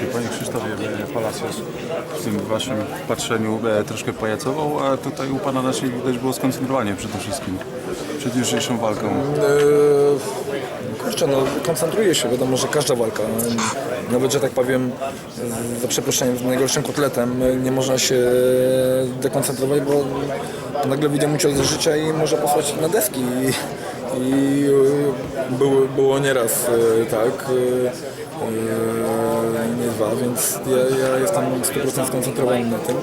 właśnie, panie Krzysztofie, e, Palacios w tym waszym patrzeniu e, troszkę pajacował, a tutaj u pana naszej widać było skoncentrowanie przede wszystkim przed jutrzejszą walką. Eee, Kurczę, no koncentruję się, wiadomo, że każda walka, nawet, że tak powiem, za przeproszeniem, najgorszym kotletem, nie można się dekoncentrować, bo nagle wyjdzie mu cios z życia i może posłać na deski. I, i e, było, było nieraz e, tak, e, e, nie dwa, więc ja, ja jestem 100% skoncentrowany na tym.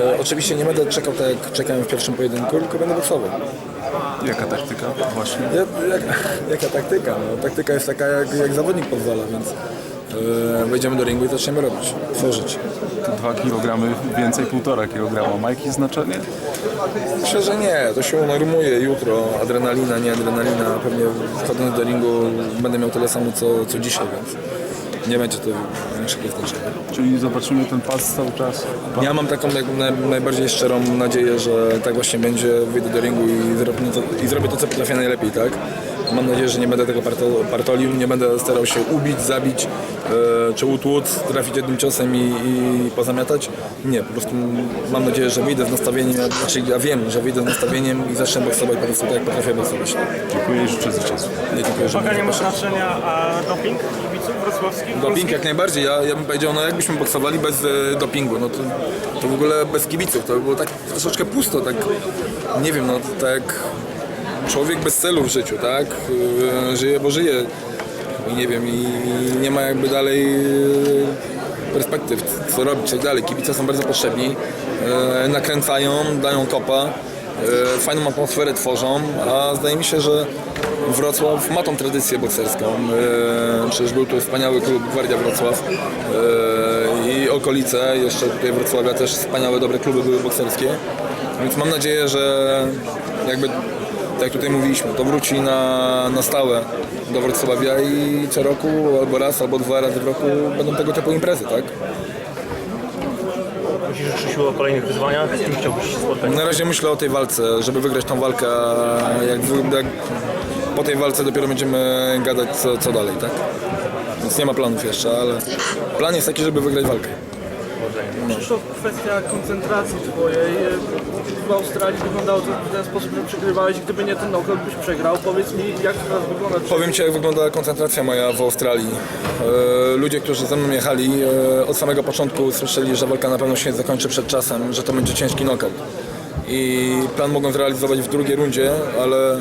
E, Oczywiście nie będę czekał tak jak czekałem w pierwszym pojedynku, tylko będę boksował. Jaka taktyka właśnie? Ja, jak, jaka taktyka? No, taktyka jest taka, jak, jak zawodnik pozwala, więc e, wejdziemy do ringu i zaczniemy robić, tworzyć. 2 kg więcej, 1,5 kg. Ma jakieś znaczenie? Myślę, że nie, to się unormuje jutro. Adrenalina, nie adrenalina. Pewnie wchodząc do ringu będę miał tyle samo co, co dzisiaj, więc nie będzie to większego znaczenia. Czyli zobaczymy ten pas cały czas. Ja mam taką naj, najbardziej szczerą nadzieję, że tak właśnie będzie. Wyjdę do ringu i zrobię to, i zrobię to co potrafię najlepiej, tak? Mam nadzieję, że nie będę tego parto- partolił, nie będę starał się ubić, zabić e, czy utłuc, trafić jednym ciosem i, i pozamiatać. Nie, po prostu mam nadzieję, że wyjdę z nastawieniem, znaczy ja wiem, że wyjdę z nastawieniem i zacznę boksować po prostu tak, jak potrafię boksować. Dziękuję i życzę zwycięstwa. Nie dziękuję, że Waga nie mnie ma znaczenia, a doping kibiców wrocławskich? Doping jak najbardziej. Ja, ja bym powiedział, no jakbyśmy boksowali bez e, dopingu, no to, to w ogóle bez kibiców. To by było tak troszeczkę pusto, tak nie wiem, no tak człowiek bez celu w życiu, tak? E, żyje, bo żyje. I nie wiem, i nie ma jakby dalej e, perspektyw, co robić, tak dalej. Kibice są bardzo potrzebni, e, nakręcają, dają kopa, fajną atmosferę tworzą, a zdaje mi się, że Wrocław ma tą tradycję bokserską. Przecież był tu wspaniały klub Gwardia Wrocław i okolice, jeszcze tutaj Wrocławia też wspaniałe, dobre kluby były bokserskie. Więc mam nadzieję, że jakby tak jak tutaj mówiliśmy, to wróci na, na stałe do Wrocławia i co roku, albo raz, albo dwa razy w roku będą tego typu imprezy, tak? Myślisz, że Krzysiu o kolejnych wyzwaniach? Z kim chciałbyś się spotkać? Na razie myślę o tej walce, żeby wygrać tą walkę, jak, jak po tej walce dopiero będziemy gadać co, co dalej, tak? Więc nie ma planów jeszcze, ale plan jest taki, żeby wygrać walkę. Krzysztof, kwestia koncentracji twojej. W Australii wyglądało to w ten sposób, że przegrywałeś. Gdyby nie ten knockout, byś przegrał. Powiedz mi, jak to teraz wygląda? Powiem Ci, jak wygląda koncentracja moja w Australii. E, ludzie, którzy ze mną jechali, e, od samego początku słyszeli, że walka na pewno się zakończy przed czasem, że to będzie ciężki knockout. I plan mogą zrealizować w drugiej rundzie, ale e,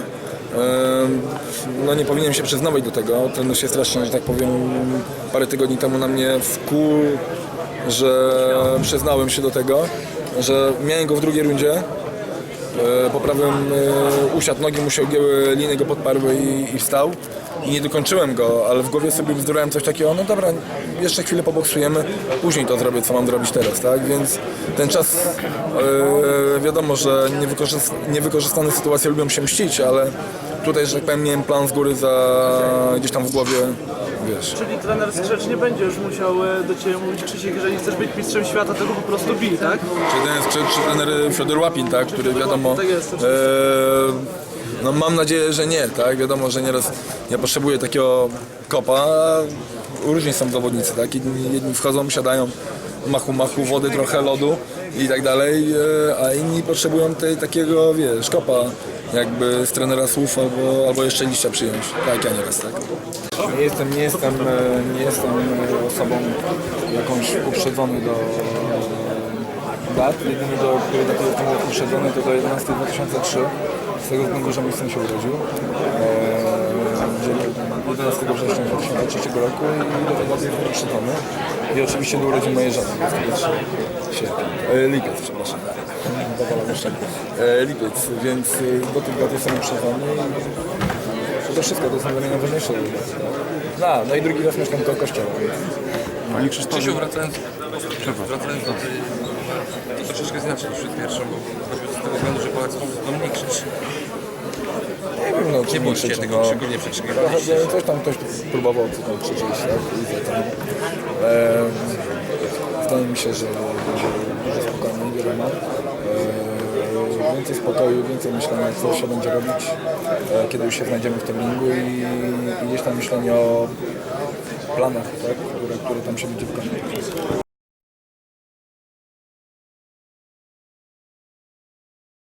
no nie powinienem się przyznawać do tego. Ten się strasznie, że tak powiem, parę tygodni temu na mnie wkuł, że przyznałem się do tego, że miałem go w drugiej rundzie, E, po prawym e, usiadł, nogi mu się ugięły, liny go podparły i, i wstał. I nie dokończyłem go, ale w głowie sobie wzdurałem coś takiego, no dobra, jeszcze chwilę poboksujemy, później to zrobię, co mam zrobić teraz, tak? Więc ten czas, e, wiadomo, że niewykorzyst- niewykorzystane sytuacje lubią się mścić, ale tutaj, że tak powiem, miałem plan z góry za gdzieś tam w głowie, wiesz. Czyli trener Skrzecz nie będzie już musiał e, do Ciebie mówić, Krzysiek, jeżeli chcesz być mistrzem świata, to go po prostu bij, tak? Czy ten jest czy, trener Fiodor Łapin, tak, który wiadomo. Tak jest, e, no mam nadzieję, że nie, tak? Wiadomo, że nieraz ja potrzebuję takiego kopa. Różni są zawodnicy, tak? Jedni, jedni wchodzą, siadają, machu, machu, wody, trochę lodu i tak dalej, e, a inni potrzebują tej, takiego, wiesz, kopa, jakby z trenera słów albo, albo jeszcze liścia przyjąć, tak ja nieraz, tak? Nie jestem, nie jestem, nie jestem osobą jakąś uprzedzony do dat. Jedyny, do którego do jestem uprzedzony, to do 11 2003. Z tego względu, że mój syn się urodził. Eee, 11 września 2003 roku i do tego jestem uprzedzony. I oczywiście do urodzin mojej żony. Sierpień. E, lipiec, przepraszam. E, lipiec, więc e, do tych dat jestem uprzedzony to wszystko, to jest dla najważniejsze. No, no i drugi raz mieszkam koło kościoła. Panie Krzysztofie, Krzysiu, wracając, wracając do tej, to troszeczkę inaczej niż przed pierwszą, bo choćby z tego względu, że Polacy do mnie krzyczy. Nie wiem, no, Nie czy bójcie tego no. krzyku, nie przekrzykiwaliście. Trochę, coś tam ktoś próbował tam krzyczeć, tak? I za tam. E, wydaje mi się, że, że, że spokojnie, wiele ma. E, więcej spokoju, więcej myślenia, co się będzie robić, e, kiedy już się znajdziemy w tym ringu i, i gdzieś tam myślenie o planach, tak, które, które tam się będzie wykonać.